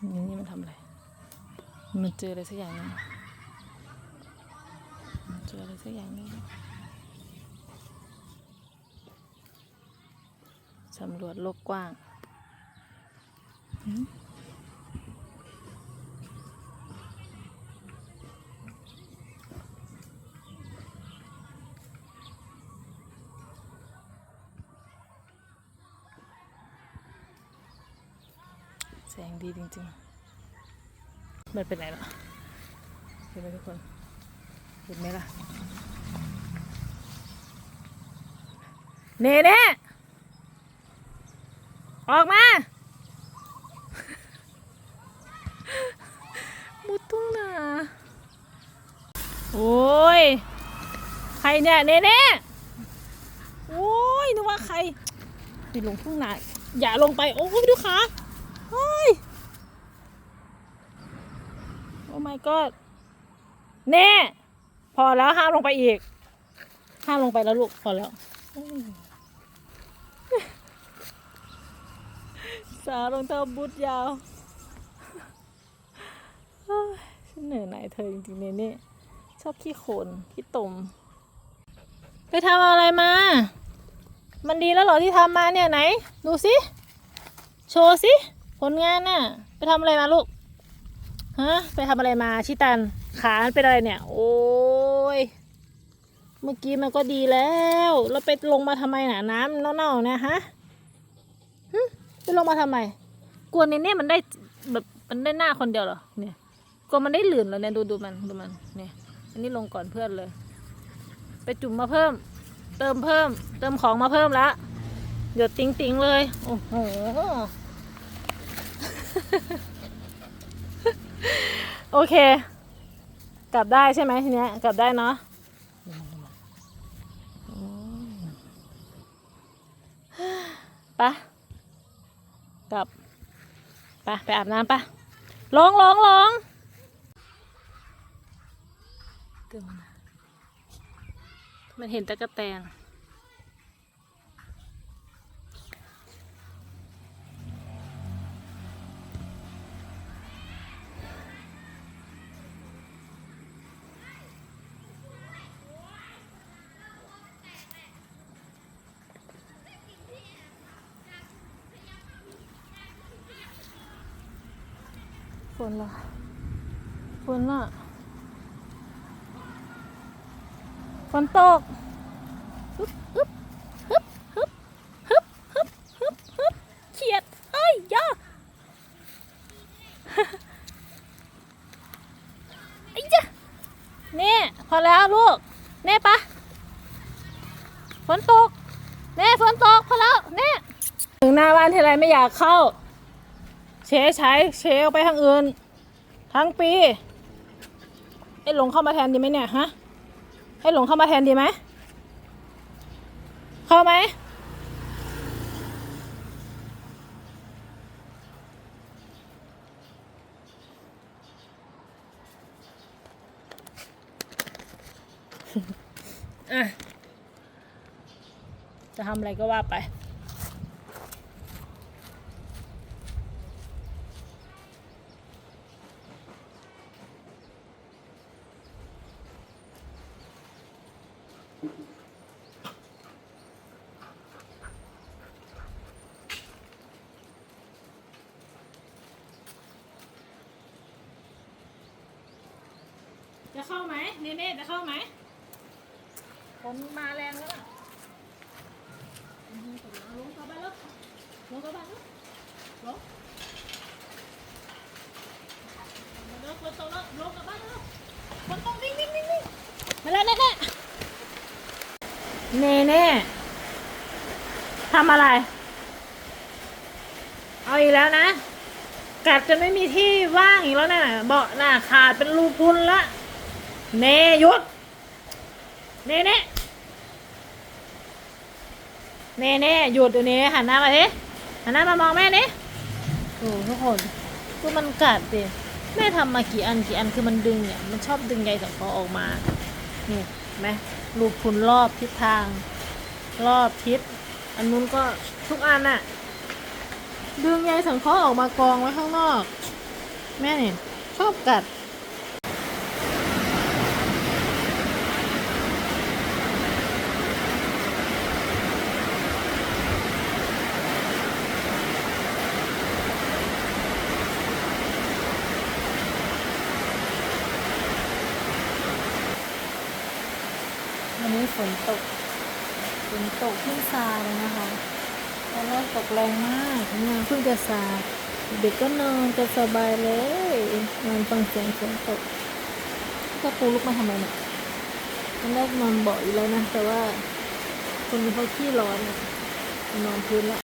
นี่นี่มันทำอะไร มันเจออะไรสักอย่างหนึงมันเจออะไรสักอย่างหนึงสำรวจโลกกว้างหื แสงดีจริงๆ มันเป็นไหนล่ะเห็นไหมทุกคน เห็นไหมล่ะ เน่เน่ออกมา มุดตุ้งนาโอ้ย ใครเนี่ยเน่เน่โอ้ยนึกว่าใครไปลงทุ่งนาอย่าลงไป โอ้ยดูขา เฮ้ย โอ้ my god เน่ พอแล้วห้ามลงไปอีก ห้ามลงไปแล้วลูก พอแล้ว สาวรองเท้าบูทยาวฉันเหนื่อยหน่ายเธอจริงๆเนี่ยนี่ชอบขี้โขนขี้ตม ไปทำอะไรมา มันดีแล้วเหรอที่ทำมาเนี่ยไหน ดูสิ โชว์สิ ผลงานน่ะ ไปทำอะไรมาลูก ฮะ ไปทำอะไรมาชิตัน ขามันเป็นอะไรเนี่ย โอ้ย เมื่อกี้มันก็ดีแล้ว แล้วไปลงมาทำไมน่ะ น้ำเน่าๆนะฮะหึไปลงมาทำไม กลัวในเนี่ยมันได้แบบมันได้หน้าคนเดียวเหรอ เนี่ย กลัวมันได้หลื่นแล้วเนี่ยดูดูมันดูมัน เนี่ย อันนี้ลงก่อนเพื่อนเลย ไปจุ่มมาเพิ่ม เติมเพิ่ม เติมของมาเพิ่มละหยดติ๊งติ๊งๆเลย โอ้โห โอเค กลับได้ใช่ไหมทีเนี้ย กลับได้เนาะปะกลับไปไปอาบน้ำปะลงลงลงมันเห็นตะกะแตน นละฝนละฝนตกฮึบฮึบฮึบฮึบฮึบฮึบฮึบฮึบเขียดเอ้ยย่าไอ้จ้ะนี่พอแล้วลูกเน่ปะฝนตกเน่ฝนตกพอแล้วเน่ถึงหน้าบ้านทีไรไม่อยากเข้า เชใช้เชออกไปทางอื่น ทั้งปีให้หลงเข้ามาแทนดีไหมเนี่ยฮะให้หลงเข้ามาแทนดีไหมเข้าไหมอะจะทำอะไรก็ว่าไป เข้าไหมเน่เน่จะเข้าไหมฝนมาแรงแล้วน่ะอื้อหือฝนมาลงเข้าบ้านแล้วลงเข้าบ้านแล้วลงมาเร็วฝนตกแล้วลงกลับบ้านแล้วฝนตกวิ่งวิ่งวิ่งวิ่งมาแล้วเน่เน่เน่เน่ทำอะไร เอาอีกแล้วนะ กัดจนไม่มีที่ว่างอีกแล้วน่ะเบาะน่ะขาดเป็นรูพุนละ เนยุดเน่เน่เน่เน่หยุดเดี๋ยวนี้หันหน้ามาดิหันหน้ามามองแม่นี่โอ้ทุกคนคือมันกัดดิแม่ทำมากี่อันกี่อันคือมันดึงเนี่ยมันชอบดึงใยสังเคราะห์ออกมานี่เห็นไหมรูพุนรอบทิศทาง รอบทิศอันนู้นก็ทุกอันน่ะดึงใยสังเคราะห์ออกมากองไว้ข้างนอก แม่เนี่ยชอบกัด วันนี้ฝนตก ฝนตกพื้นซาเลยนะคะตอนแรกตกแรงมากเนี่ยเพิ่งจะซา เด็กก็นอนจะสบายเลยนอนฟังเสียงฝนตกถ้าปูลุกมาทำไมเนี่ยตอนแรกนอนเบาะอยู่แล้วนะ แต่ว่าคนนี้เขาขี้ร้อนอะนอนพื้นแล้ว